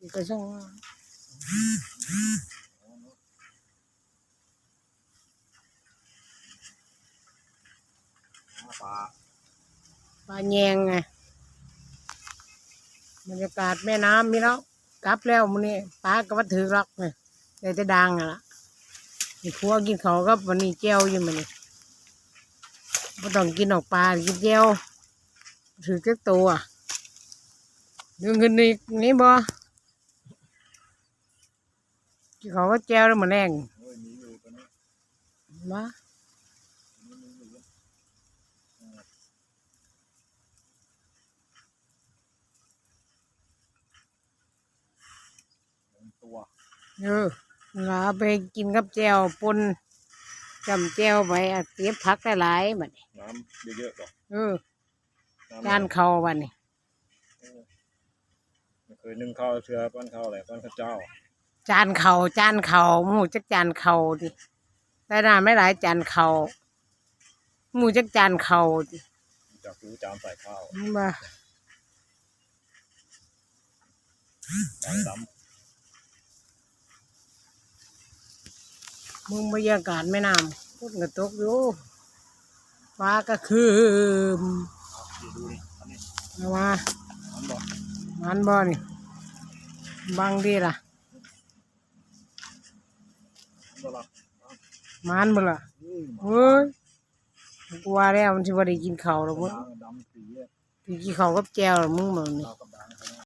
อีกช่างว่าปลาปลาแยงไงบรรยากาศแม่น้ำมีแล้วกลับแล้วมื้อนี้ปลาก็ว่าถือรอกเนี่ยได้แต่ดังอะล่ะนี่ครัวกินเขาวกับวันนี้แก้วอยู่มันนี่ไม่ต้องกินออกปลากินแก้วถือแค่ตัวเรื่องเงินนี่นี่บ่ กินเขาวก็แก้วแล้วมันแรงโอ้ยมีอยู่ตัวนี้มามีอยู่ลงตัวเออลาไปกินกับแก้วปนจำแก้วไปอะเก็บผักหลายๆบัดนี้น้ำเยอะๆก่อนเออน้ำจานเขาบัดนี้ไม่เคยนึ่งข้าวเชือปั้นข้าวอะไรปั้นข้าวเจ้า จานเขาจานเขาหมูจักจานเขาดิได้น้ำไม่หลายจานเขาหมูจักจานเขาดิจากรู้จานใส่ข้าวมาจานดมึงบรรยากาศแม่น้ำพุดกระตกอยู่ฟ้าก็คือมำดูดิอันนี้เอามาอันบอกมันบ่นี่บังดีล่ะอันบอกละ มันบ่ล่ะอืมเฮ้ยกูว่าแล้วมันสิบ่ได้กินข้าวหรอกมึงน้ำดำสีอะสิกินข้าวกับแก้วหรอกมึงมึงนี่ข้าวกับ